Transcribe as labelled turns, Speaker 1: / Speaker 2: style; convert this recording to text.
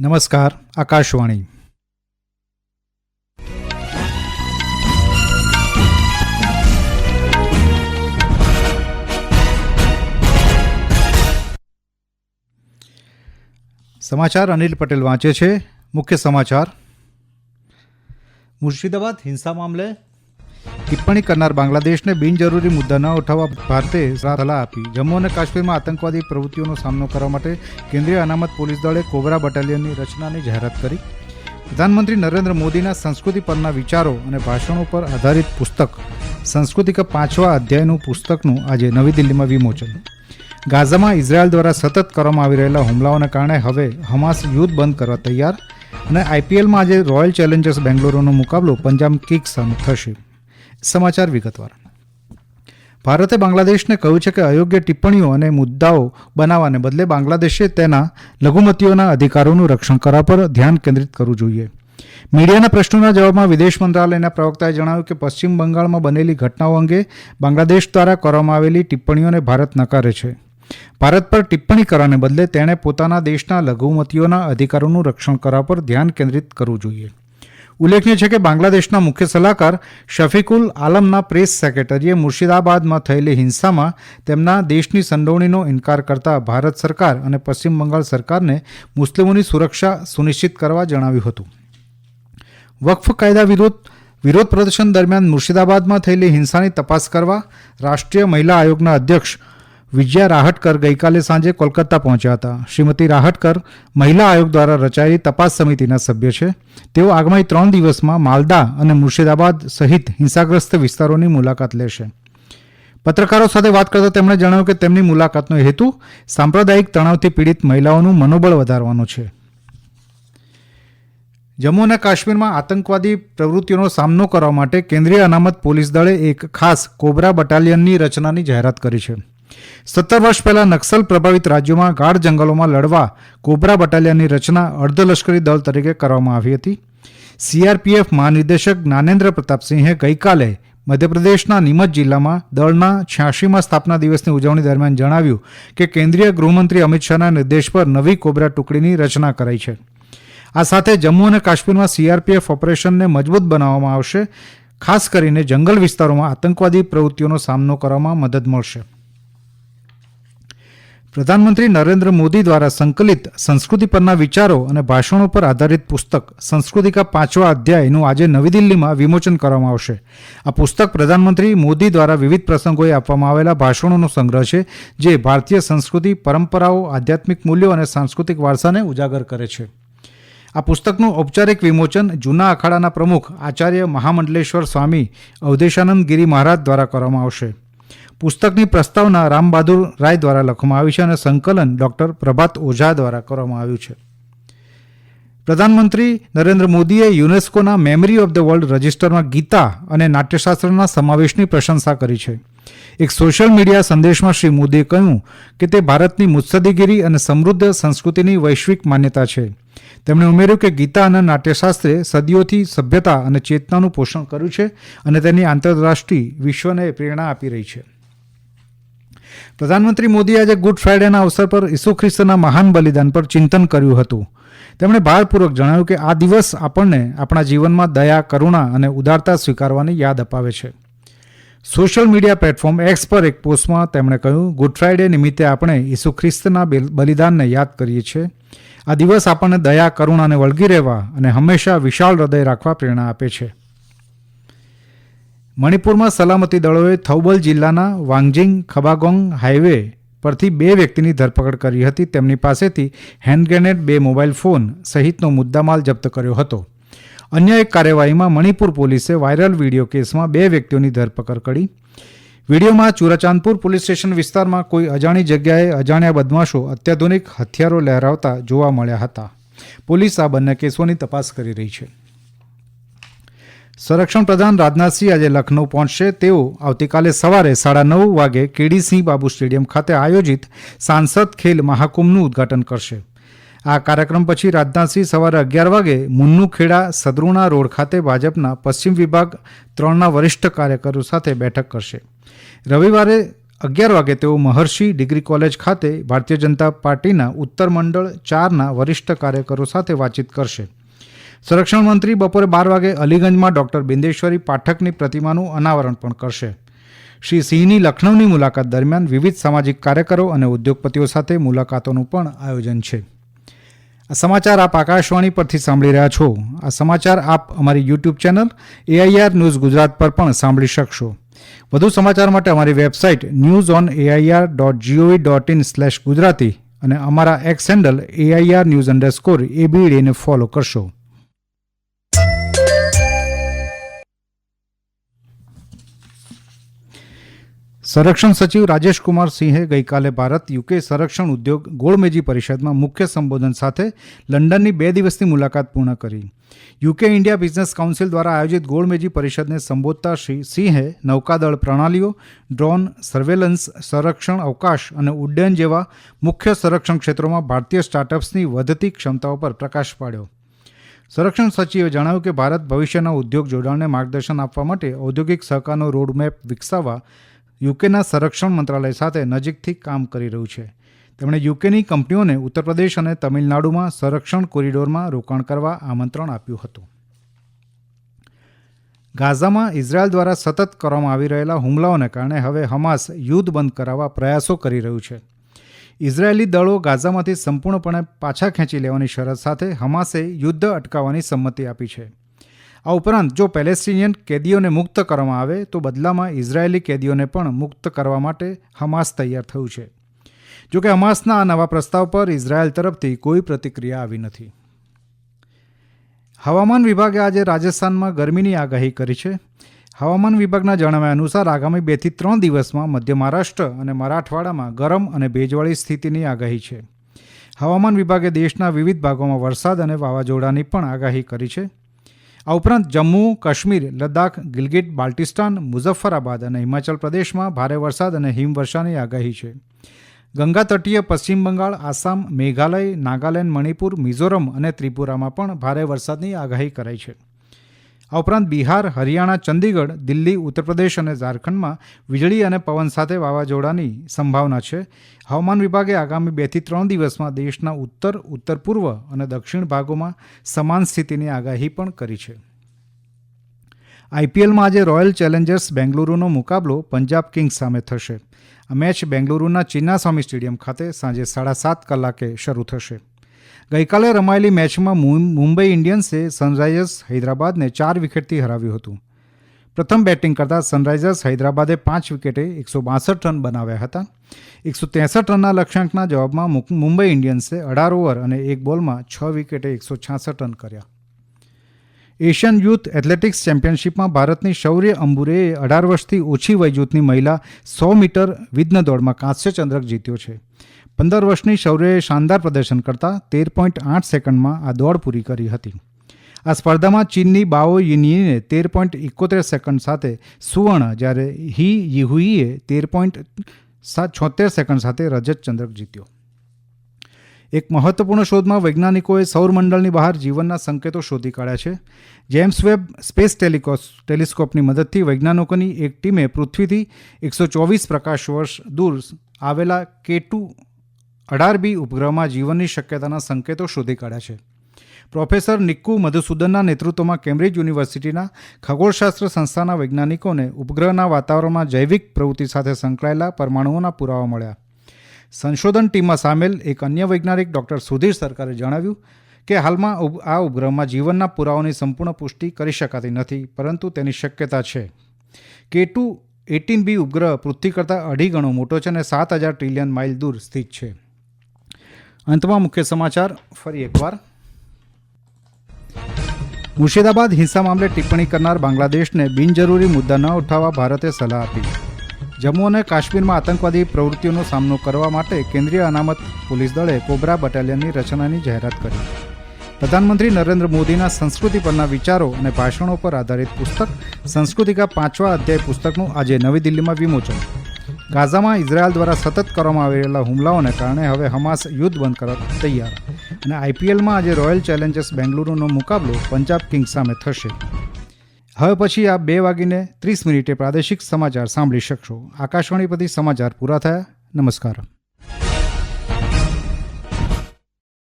Speaker 1: નમસ્કાર આકાશવાણી. સમાચાર અનિલ પટેલ વાંચે છે. મુખ્ય સમાચાર. મુર્શિદાબાદ હિંસા મામલે ટિપ્પણી કરનાર બાંગ્લાદેશને બિનજરૂરી મુદ્દા ન ઉઠાવવા ભારતે સલાહ આપી. જમ્મુ અને કાશ્મીરમાં આતંકવાદી પ્રવૃત્તિઓનો સામનો કરવા માટે કેન્દ્રીય અનામત પોલીસ દળે કોબરા બટાલિયનની રચનાની જાહેરાત કરી. પ્રધાનમંત્રી નરેન્દ્ર મોદીના સંસ્કૃતિ પરના વિચારો અને ભાષણો પર આધારિત પુસ્તક, સંસ્કૃતિક પાંચવા અધ્યાયનું પુસ્તકનું આજે નવી દિલ્હીમાં વિમોચન. ગાઝામાં ઇઝરાયલ દ્વારા સતત કરવામાં આવી રહેલા હુમલાઓને કારણે હવે હમાસ યુદ્ધ બંધ કરવા તૈયાર અને આઈપીએલમાં આજે રોયલ ચેલેન્જર્સ બેંગ્લોરનો મુકાબલો પંજાબ કિંગ્સ સામે થશે. સમાચાર વિગતવાર. ભારતે બાંગ્લાદેશને કહ્યું છે કે અયોગ્ય ટિપ્પણીઓ અને મુદ્દાઓ બનાવવાને બદલે બાંગ્લાદેશે તેના લઘુમતીઓના અધિકારોનું રક્ષણ કરવા પર ધ્યાન કેન્દ્રિત કરવું જોઈએ. મીડિયાના પ્રશ્નોના જવાબમાં વિદેશ મંત્રાલયના પ્રવક્તાએ જણાવ્યું કે પશ્ચિમ બંગાળમાં બનેલી ઘટનાઓ અંગે બાંગ્લાદેશ દ્વારા કરવામાં આવેલી ટિપ્પણીઓને ભારત નકારે છે. ભારત પર ટિપ્પણી કરવાને બદલે તેણે પોતાના દેશના લઘુમતીઓના અધિકારોનું રક્ષણ કરવા પર ધ્યાન કેન્દ્રિત કરવું જોઈએ. ઉલ્લેખનીય છે કે બાંગ્લાદેશના મુખ્ય સલાહકાર શફીકુલ આલમના પ્રેસ સેક્રેટરીએ મુર્શિદાબાદમાં થયેલી હિંસામાં તેમના દેશની સંડોવણીનો ઇનકાર કરતા ભારત સરકાર અને પશ્ચિમ બંગાળ સરકારને મુસ્લિમોની સુરક્ષા સુનિશ્ચિત કરવા જણાવ્યું હતું. વકફ કાયદા વિરોધ વિરોધ પ્રદર્શન દરમિયાન મુર્શિદાબાદમાં થયેલી હિંસાની તપાસ કરવા રાષ્ટ્રીય મહિલા આયોગના અધ્યક્ષ વિજયા રાહટકર ગઈકાલે સાંજે કોલકાતા પહોંચ્યા હતા. શ્રીમતી રાહટકર મહિલા આયોગ દ્વારા રચાયેલી તપાસ સમિતિના સભ્ય છે. તેઓ આગામી ત્રણ દિવસમાં માલદા અને મુર્શિદાબાદ સહિત હિંસાગ્રસ્ત વિસ્તારોની મુલાકાત લેશે. પત્રકારો સાથે વાત કરતા તેમણે જણાવ્યું કે તેમની મુલાકાતનો હેતુ સાંપ્રદાયિક તણાવથી પીડિત મહિલાઓનું મનોબળ વધારવાનો છે. જમ્મુ અને કાશ્મીરમાં આતંકવાદી પ્રવૃત્તિઓનો સામનો કરવા માટે કેન્દ્રીય અનામત પોલીસ દળે એક ખાસ કોબરા બટાલિયનની રચનાની જાહેરાત કરી છે. સત્તર વર્ષ પહેલા નક્સલ પ્રભાવિત રાજ્યોમાં ગાઢ જંગલોમાં લડવા કોબરા બટાલિયનની રચના અર્ધલશ્કરી દળ તરીકે કરવામાં આવી હતી. સીઆરપીએફ મહાનિર્દેશક જ્ઞાનેન્દ્ર પ્રતાપસિંહે ગઈકાલે મધ્યપ્રદેશના નીમચ જિલ્લામાં દળના છ્યાસીમાં સ્થાપના દિવસની ઉજવણી દરમિયાન જણાવ્યું કે કેન્દ્રીય ગૃહમંત્રી અમિત શાહના નિર્દેશ પર નવી કોબરા ટુકડીની રચના કરાઈ છે. આ સાથે જમ્મુ અને કાશ્મીરમાં સીઆરપીએફ ઓપરેશનને મજબૂત બનાવવામાં આવશે, ખાસ કરીને જંગલ વિસ્તારોમાં આતંકવાદી પ્રવૃત્તિઓનો સામનો કરવામાં મદદ મળશે. પ્રધાનમંત્રી નરેન્દ્ર મોદી દ્વારા સંકલિત સંસ્કૃતિ પરના વિચારો અને ભાષણો પર આધારિત પુસ્તક સંસ્કૃતિકા પાંચવા અધ્યાયનું આજે નવી દિલ્હીમાં વિમોચન કરવામાં આવશે. આ પુસ્તક પ્રધાનમંત્રી મોદી દ્વારા વિવિધ પ્રસંગોએ આપવામાં આવેલા ભાષણોનો સંગ્રહ છે, જે ભારતીય સંસ્કૃતિ, પરંપરાઓ, આધ્યાત્મિક મૂલ્યો અને સાંસ્કૃતિક વારસાને ઉજાગર કરે છે. આ પુસ્તકનું ઔપચારિક વિમોચન જૂના અખાડાના પ્રમુખ આચાર્ય મહામંડલેશ્વર સ્વામી અવધેશાનંદ ગિરી મહારાજ દ્વારા કરવામાં આવશે. પુસ્તકની પ્રસ્તાવના રામબહાદુર રાય દ્વારા લખવામાં આવી છે અને સંકલન ડૉક્ટર પ્રભાત ઓઝા દ્વારા કરવામાં આવ્યું છે. પ્રધાનમંત્રી નરેન્દ્ર મોદીએ યુનેસ્કોના મેમરી ઓફ ધ વર્લ્ડ રજિસ્ટરમાં ગીતા અને નાટ્યશાસ્ત્રના સમાવેશની પ્રશંસા કરી છે. એક સોશિયલ મીડિયા સંદેશમાં શ્રી મોદીએ કહ્યું કે તે ભારતની મુત્સદીગીરી અને સમૃદ્ધ સંસ્કૃતિની વૈશ્વિક માન્યતા છે. તેમણે ઉમેર્યું કે ગીતા અને નાટ્યશાસ્ત્રે સદીઓથી સભ્યતા અને ચેતનાનું પોષણ કર્યું છે અને તેની આંતરરાષ્ટ્રીય વિશ્વને પ્રેરણા આપી રહી છે. પ્રધાનમંત્રી મોદીએ આજે ગુડ ફ્રાઇડેના અવસર પર ઈસુ ખ્રિસ્તના મહાન બલિદાન પર ચિંતન કર્યું હતું. તેમણે ભારપૂર્વક જણાવ્યું કે આ દિવસ આપણને આપણા જીવનમાં દયા, કરુણા અને ઉદારતા સ્વીકારવાની યાદ અપાવે છે. સોશિયલ મીડિયા પ્લેટફોર્મ એક્સ પર એક પોસ્ટમાં તેમણે કહ્યું, ગુડ ફ્રાઇડે નિમિત્તે આપણે ઈસુ ખ્રિસ્તના બલિદાનને યાદ કરીએ છીએ. આ દિવસ આપણને દયા, કરુણાને વળગી રહેવા અને હંમેશા વિશાળ હૃદય રાખવા પ્રેરણા આપે છે. મણિપુરમાં સલામતી દળોએ થૌબલ જિલ્લાના વાંગજિંગ ખબાગોંગ હાઈવે પરથી બે વ્યક્તિની ધરપકડ કરી હતી. તેમની પાસેથી હેન્ડ ગ્રેનેડ, બે મોબાઈલ ફોન સહિતનો મુદ્દામાલ જપ્ત કર્યો હતો. અન્ય એક કાર્યવાહીમાં મણિપુર પોલીસે વાયરલ વીડિયો કેસમાં બે વ્યક્તિઓની ધરપકડ કરી. વિડીયોમાં ચુરાચાંદપુર પોલીસ સ્ટેશન વિસ્તારમાં કોઈ અજાણી જગ્યાએ અજાણ્યા બદમાશો અત્યાધુનિક હથિયારો લહેરાવતા જોવા મળ્યા હતા. પોલીસ આ બંને કેસોની તપાસ કરી રહી છે. સંરક્ષણ પ્રધાન રાજનાથસિંહ આજે લખનૌ પહોંચશે. તેઓ આવતીકાલે સવારે સાડા નવ વાગે કેડીસિંહ બાબુ સ્ટેડિયમ ખાતે આયોજિત સાંસદ ખેલ મહાકુંભનું ઉદ્ઘાટન કરશે. આ કાર્યક્રમ પછી રાજનાથસિંહ સવારે અગિયાર વાગે મુન્નુખેડા સદરૂણા રોડ ખાતે ભાજપના પશ્ચિમ વિભાગ ત્રણના વરિષ્ઠ કાર્યકરો સાથે બેઠક કરશે. રવિવારે અગિયાર વાગે તેઓ મહર્ષિ ડિગ્રી કોલેજ ખાતે ભારતીય જનતા પાર્ટીના ઉત્તર મંડળ ચારના વરિષ્ઠ કાર્યકરો સાથે વાતચીત કરશે. સંરક્ષણ મંત્રી બપોરે બાર વાગે અલીગંજમાં ડોક્ટર બિંદેશ્વરી પાઠકની પ્રતિમાનું અનાવરણ પણ કરશે. શ્રી સિંહની લખનૌની મુલાકાત દરમિયાન વિવિધ સામાજિક કાર્યકરો અને ઉદ્યોગપતિઓ સાથે મુલાકાતોનું પણ આયોજન છે. આ સમાચાર આપ આકાશવાણી પરથી સાંભળી રહ્યા છો. આ સમાચાર આપ અમારી YouTube channel AIR news Gujarat પર પણ સાંભળી શકશો. વધુ સમાચાર માટે અમારી website news on AIR dot gov dot in slash Gujarati અને અમારા X handle AIR news underscore એબીડીને follow કરશો. સંરક્ષણ સચિવ રાજેશ સિંહે ગઈકાલે ભારત યુકે સંરક્ષણ ઉદ્યોગ ગોળમેજી પરિષદમાં મુખ્ય સંબોધન સાથે લંડનની બે દિવસની મુલાકાત પૂર્ણ કરી. યુકે ઇન્ડિયા બિઝનેસ કાઉન્સિલ દ્વારા આયોજિત ગોળમેજી પરિષદને સંબોધતા શ્રી સિંહે નૌકાદળ પ્રણાલીઓ, ડ્રોન સર્વેલન્સ, સંરક્ષણ અવકાશ અને ઉડ્ડયન જેવા મુખ્ય સંરક્ષણ ક્ષેત્રોમાં ભારતીય સ્ટાર્ટઅપ્સની વધતી ક્ષમતાઓ પર પ્રકાશ પાડ્યો. સંરક્ષણ સચિવે જણાવ્યું કે ભારત ભવિષ્યના ઉદ્યોગ જોડાણને માર્ગદર્શન આપવા માટે ઔદ્યોગિક સહકારનો રોડમેપ વિકસાવવા યુકેના સંરક્ષણ મંત્રાલય સાથે નજીકથી કામ કરી રહ્યું છે. તેમણે યુકેની કંપનીઓને ઉત્તર પ્રદેશ અને તમિલનાડુમાં સંરક્ષણ કોરિડોરમાં રોકાણ કરવા આમંત્રણ આપ્યું હતું. ગાઝામાં ઇઝરાયલ દ્વારા સતત કરવામાં આવી રહેલા હુમલાઓને કારણે હવે હમાસ યુદ્ધ બંધ કરાવવા પ્રયાસો કરી રહ્યું છે. ઇઝરાયેલી દળો ગાઝામાંથી સંપૂર્ણપણે પાછા ખેંચી લેવાની શરત સાથે હમાસે યુદ્ધ અટકાવવાની સંમતિ આપી છે. આ ઉપરાંત જો પેલેસ્ટિનિયન કેદીઓને મુક્ત કરવામાં આવે, તો બદલામાં ઇઝરાયેલી કેદીઓને પણ મુક્ત કરવા માટે હમાસ તૈયાર થયું છે. જોકે હમાસના આ નવા પ્રસ્તાવ પર ઇઝરાયેલ તરફથી કોઈ પ્રતિક્રિયા આવી નથી. હવામાન વિભાગે આજે રાજસ્થાનમાં ગરમીની આગાહી કરી છે. હવામાન વિભાગના જણાવ્યા અનુસાર આગામી બેથી ત્રણ દિવસમાં મધ્ય મહારાષ્ટ્ર અને મરાઠવાડામાં ગરમ અને ભેજવાળી સ્થિતિની આગાહી છે. હવામાન વિભાગે દેશના વિવિધ ભાગોમાં વરસાદ અને વાવાઝોડાની પણ આગાહી કરી છે. આ ઉપરાંત જમ્મુ, કાશ્મીર, લદ્દાખ, ગિલગિટ, બાલ્ટિસ્તાન, મુઝફ્ફરાબાદ અને હિમાચલ પ્રદેશમાં ભારે વરસાદ અને હિમવર્ષાની આગાહી છે. ગંગા તટીય પશ્ચિમ બંગાળ, આસામ, મેઘાલય, નાગાલેન્ડ, મણિપુર, મિઝોરમ અને ત્રિપુરામાં પણ ભારે વરસાદની આગાહી કરાઈ છે. આ ઉપરાંત બિહાર, હરિયાણા, ચંદીગઢ, દિલ્હી, ઉત્તર પ્રદેશ અને ઝારખંડમાં વીજળી અને પવન સાથે વાવાઝોડાની સંભાવના છે. હવામાન વિભાગે આગામી બેથી ત્રણ દિવસમાં દેશના ઉત્તર ઉત્તર પૂર્વ અને દક્ષિણ ભાગોમાં સમાન સ્થિતિની આગાહી પણ કરી છે. આઈપીએલમાં આજે રોયલ ચેલેન્જર્સ બેંગલુરુનો મુકાબલો પંજાબ કિંગ્સ સામે થશે. આ મેચ બેંગલુરુના ચિન્નાસ્વામી સ્ટેડિયમ ખાતે સાંજે સાડા સાત કલાકે શરૂ થશે. ગઈકાલે રમાયેલી મેચમાં મુંબઈ ઇન્ડિયન્સે સનરાઇઝર્સ હૈદરાબાદને ચાર વિકેટથી હરાવ્યું હતું. પ્રથમ બેટિંગ કરતાં સનરાઇઝર્સ હૈદરાબાદે પાંચ વિકેટે એકસો બાસઠ રન બનાવ્યા હતા. એકસો ત્રેસઠ રનના લક્ષ્યાંકના જવાબમાં મુંબઈ ઇન્ડિયન્સે અઢાર ઓવર અને એક બોલમાં છ વિકેટે એકસો છાસઠ રન કર્યા. એશિયન યુથ એથ્લેટિક્સ ચેમ્પિયનશિપમાં ભારતની શૌર્ય અંબુરેએ અઢાર વર્ષથી ઓછી વય જૂથની મહિલા સો મીટર વિધ્ન દોડમાં કાંસ્ય ચંદ્રક જીત્યો છે. પંદર વર્ષની શૌર્યએ શાનદાર પ્રદર્શન કરતા તેર પોઈન્ટ આઠ સેકન્ડમાં આ દોડ પૂરી કરી હતી. આ સ્પર્ધામાં ચીનની બાઓ યુનિયને તેર પોઈન્ટ એકોતેર સેકન્ડ સાથે સુવર્ણ, જ્યારે હી યિહુઈએ તેર પોઈન્ટ છોતેર સેકન્ડ સાથે રજત ચંદ્રક જીત્યો. એક મહત્વપૂર્ણ શોધમાં વૈજ્ઞાનિકોએ સૌરમંડળની બહાર જીવનના સંકેતો શોધી કાઢ્યા છે. જેમ્સ વેબ સ્પેસ ટેલિકોસ, ટેલિસ્કોપની મદદથી વૈજ્ઞાનિકોની એક ટીમે પૃથ્વીથી એકસો ચોવીસ પ્રકાશ વર્ષ દૂર આવેલા કે ટુ અઢાર બી ઉપગ્રહમાં જીવનની શક્યતાના સંકેતો શોધી કાઢ્યા છે. પ્રોફેસર નિક્કુ મધુસૂદનના નેતૃત્વમાં કેમ્બ્રિજ યુનિવર્સિટીના ખગોળશાસ્ત્ર સંસ્થાના વૈજ્ઞાનિકોને ઉપગ્રહના વાતાવરણમાં જૈવિક પ્રવૃત્તિ સાથે સંકળાયેલા પરમાણુઓના પુરાવા મળ્યા. સંશોધન ટીમમાં સામેલ એક અન્ય વૈજ્ઞાનિક ડૉક્ટર સુધીર સરકારે જણાવ્યું કે હાલમાં આ ઉપગ્રહમાં જીવનના પુરાવાની સંપૂર્ણ પુષ્ટિ કરી શકાતી નથી, પરંતુ તેની શક્યતા છે. કે ટુ એટીન બી ઉપગ્રહ પૃથ્વી કરતાં અઢી ગણો મોટો છે અને સાત હજાર ટ્રિલિયન માઇલ દૂર સ્થિત છે. અંતમાં મુખ્ય સમાચાર, ફરી એકવાર. મુર્શિદાબાદ હિંસા મામલે ટિપ્પણી કરનાર બાંગ્લાદેશને બિનજરૂરી મુદ્દા ન ઉઠાવવા ભારતે સલાહ આપી. જમ્મુ અને કાશ્મીરમાં આતંકવાદી પ્રવૃત્તિઓનો સામનો કરવા માટે કેન્દ્રીય અનામત પોલીસ દળે કોબ્રા બટાલિયનની રચનાની જાહેરાત કરી. પ્રધાનમંત્રી નરેન્દ્ર મોદીના સંસ્કૃતિ પરના વિચારો અને ભાષણો પર આધારિત પુસ્તક, સંસ્કૃતિકા પાંચવા અધ્યાય પુસ્તકનું આજે નવી દિલ્હીમાં વિમોચન. ગાઝામાં ઇઝરાયલ દ્વારા સતત કરવામાં આવી રહેલા હુમલાઓને કારણે હવે હમાસ યુદ્ધ બંધ કરવા તૈયાર અને આઈપીએલમાં આજે રોયલ ચેલેન્જર્સ બેંગલુરુનો મુકાબલો પંજાબ કિંગ્સ સામે થશે. હવે પછી આ બે વાગીને ત્રીસ મિનિટે પ્રાદેશિક સમાચાર સાંભળી શકશો. આકાશવાણી પરથી સમાચાર પૂરા થયા. નમસ્કાર.